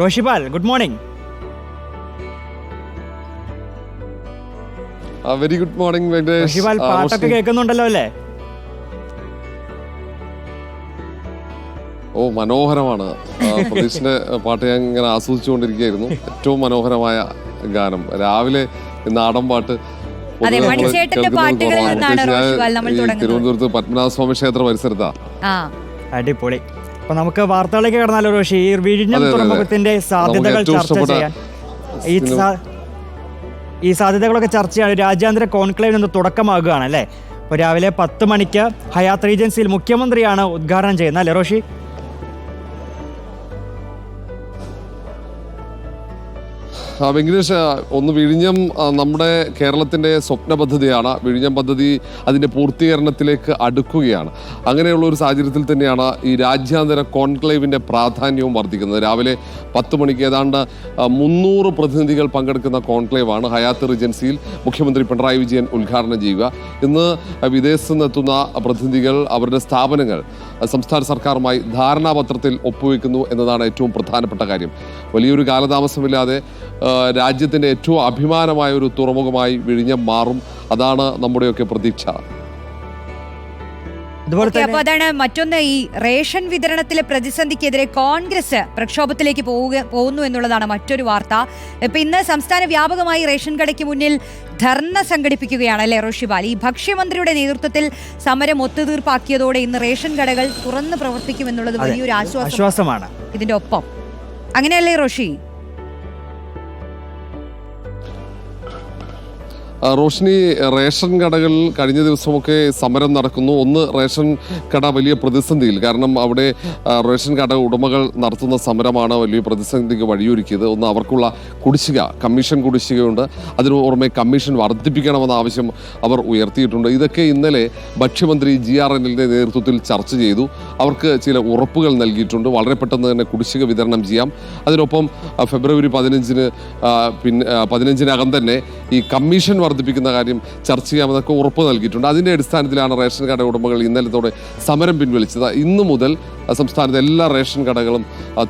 Roshipal good morning very good morning Venkatesh Roshipal പാട്ടൊക്കെ കേൾക്കുന്നുണ്ടല്ലോ അല്ലേ? ഓ മനോഹരമാണ്. പ്രതീഷിന്റെ പാട്ട് ഞാൻ ഇങ്ങനെ ആസ്വദിച്ചുകൊണ്ടിരിക്കുകയായിരുന്നു. ഏറ്റവും മനോഹരമായ ഗാനം. രാവിലെ നാടൻ പാട്ട് തിരുവനന്തപുരത്ത് അതെ, സ്വാമി ക്ഷേത്ര പരിസരത്താ. ആ. അടിപൊളി. അപ്പൊ നമുക്ക് വാർത്തകളിലേക്ക് കടന്നാലോ പക്ഷേ ഈ വിഴിഞ്ഞം. തുറമുഖത്തിന്റെ സാധ്യതകൾ ചർച്ച ചെയ്യാൻ. ഈ ഈ സാധ്യതകളൊക്കെ ചർച്ച ചെയ്യാൻ രാജ്യാന്തര കോൺക്ലേവിൽ നിന്ന് തുടക്കമാകുകയാണ് അല്ലേ? അപ്പോൾ രാവിലെ പത്ത് മണിക്ക് ഹയാത്ത് റീജൻസിയിൽ മുഖ്യമന്ത്രിയാണ് ഉദ്ഘാടനം ചെയ്യുന്നത് അല്ലേ റോഷി? വെങ്കടേഷ് ഒന്ന് വിഴിഞ്ഞം നമ്മുടെ കേരളത്തിന്റെ സ്വപ്ന പദ്ധതിയാണ്. വിഴിഞ്ഞം പദ്ധതി അതിന്റെ പൂർത്തീകരണത്തിലേക്ക് അടുക്കുകയാണ്. അങ്ങനെയുള്ള ഒരു സാഹചര്യത്തിൽ തന്നെയാണ് ഈ രാജ്യാന്തര കോൺക്ലേവിന്റെ പ്രാധാന്യവും വർദ്ധിക്കുന്നത്. രാവിലെ പത്ത് മണിക്ക് ഏതാണ്ട് മുന്നൂറ് പ്രതിനിധികൾ പങ്കെടുക്കുന്ന കോൺക്ലേവാണ് ഹയാത്ത് റിജൻസിയിൽ മുഖ്യമന്ത്രി പിണറായി വിജയൻ ഉദ്ഘാടനം ചെയ്യുക. ഇന്ന് വിദേശത്ത് നിന്നെത്തുന്ന പ്രതിനിധികൾ അവരുടെ സ്ഥാപനങ്ങൾ സംസ്ഥാന സർക്കാരുമായി ധാരണാപത്രത്തിൽ ഒപ്പുവെക്കുന്നു എന്നതാണ് ഏറ്റവും പ്രധാനപ്പെട്ട കാര്യം. വലിയൊരു കാലതാമസമില്ലാതെ രാജ്യത്തിന്റെ ഏറ്റവും അഭിമാനമായ ഒരു തുറമുഖമായി വിഴിഞ്ഞം മാറും. അതാണ് നമ്മുടെയൊക്കെ പ്രതീക്ഷ. ഓക്കേ, അതാണ് മറ്റൊന്ന് ഈ റേഷൻ വിതരണത്തിലെ പ്രതിസന്ധിക്കെതിരെ കോൺഗ്രസ് പ്രക്ഷോഭത്തിലേക്ക് പോവുക പോകുന്നു എന്നുള്ളതാണ് മറ്റൊരു വാർത്ത. ഇപ്പൊ ഇന്ന് സംസ്ഥാന വ്യാപകമായി റേഷൻ കടയ്ക്ക് മുന്നിൽ ധർണ സംഘടിപ്പിക്കുകയാണ് അല്ലെ റോഷിബാൽ? ഈ ഭക്ഷ്യമന്ത്രിയുടെ നേതൃത്വത്തിൽ സമരം ഒത്തുതീർപ്പാക്കിയതോടെ ഇന്ന് റേഷൻ കടകൾ തുറന്ന് പ്രവർത്തിക്കുമെന്നുള്ളത് വലിയൊരു ആശ്വാസമാണ്. ഇതിന്റെ ഒപ്പം. അങ്ങനെയല്ലേ റോഷി? റോഷിനി റേഷൻ കടകളിൽ കഴിഞ്ഞ ദിവസമൊക്കെ സമരം നടക്കുന്നു. ഒന്ന് റേഷൻ കട വലിയ പ്രതിസന്ധിയിൽ. കാരണം അവിടെ റേഷൻ കട ഉടമകൾ നടത്തുന്ന സമരമാണ് വലിയ പ്രതിസന്ധിക്ക് വഴിയൊരുക്കിയത്. ഒന്ന് അവർക്കുള്ള കുടിശ്ശിക കമ്മീഷൻ കുടിശ്ശികയുണ്ട്. അതിനു പുറമെ കമ്മീഷൻ വർദ്ധിപ്പിക്കണമെന്ന ആവശ്യം അവർ ഉയർത്തിയിട്ടുണ്ട്. ഇതൊക്കെ ഇന്നലെ ഭക്ഷ്യമന്ത്രി ജി ആർ എല്ലിന്റെ നേതൃത്വത്തിൽ ചർച്ച ചെയ്തു. അവർക്ക് ചില ഉറപ്പുകൾ നൽകിയിട്ടുണ്ട്. വളരെ പെട്ടെന്ന് തന്നെ കുടിശ്ശിക വിതരണം ചെയ്യാം. അതിനൊപ്പം ഫെബ്രുവരി പതിനഞ്ചിന് പിന്നെ പതിനഞ്ചിനകം തന്നെ ഈ കമ്മീഷൻ വർദ്ധിപ്പിക്കുന്ന കാര്യം ചർച്ച ചെയ്യാമെന്നൊക്കെ ഉറപ്പ് നൽകിയിട്ടുണ്ട്. അതിന്റെ അടിസ്ഥാനത്തിലാണ് റേഷൻ കട ഉടമകൾ ഇന്നലത്തോടെ സമരം പിൻവലിച്ചത്. ഇന്നു മുതൽ സംസ്ഥാനത്തെ എല്ലാ റേഷൻ കടകളും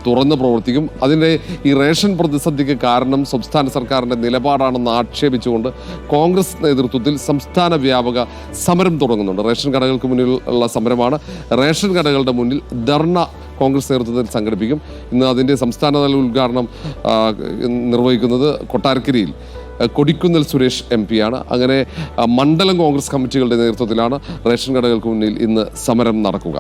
തുറന്ന് പ്രവർത്തിക്കും. അതിന്റെ ഈ റേഷൻ പ്രതിസന്ധിക്ക് കാരണം സംസ്ഥാന സർക്കാരിന്റെ നിലപാടാണെന്ന് ആക്ഷേപിച്ചുകൊണ്ട് കോൺഗ്രസ് നേതൃത്വത്തിൽ സംസ്ഥാന വ്യാപക സമരം തുടങ്ങുന്നുണ്ട്. റേഷൻ കടകൾക്ക് മുന്നിലുള്ള സമരമാണ്. റേഷൻ കടകളുടെ മുന്നിൽ ധർണ കോൺഗ്രസ് നേതൃത്വത്തിൽ സംഘടിപ്പിക്കും. ഇന്ന് അതിന്റെ സംസ്ഥാനതല ഉദ്ഘാടനം നിർവഹിക്കുന്നത് കൊട്ടാരക്കരയിൽ. കൊടിക്കുന്നിൽ സുരേഷ് എം പിയാണ് അങ്ങനെ മണ്ഡലം കോൺഗ്രസ് കമ്മിറ്റികളുടെ നേതൃത്വത്തിലാണ് റേഷൻ കടകൾക്ക് മുന്നിൽ ഇന്ന് സമരം നടക്കുക.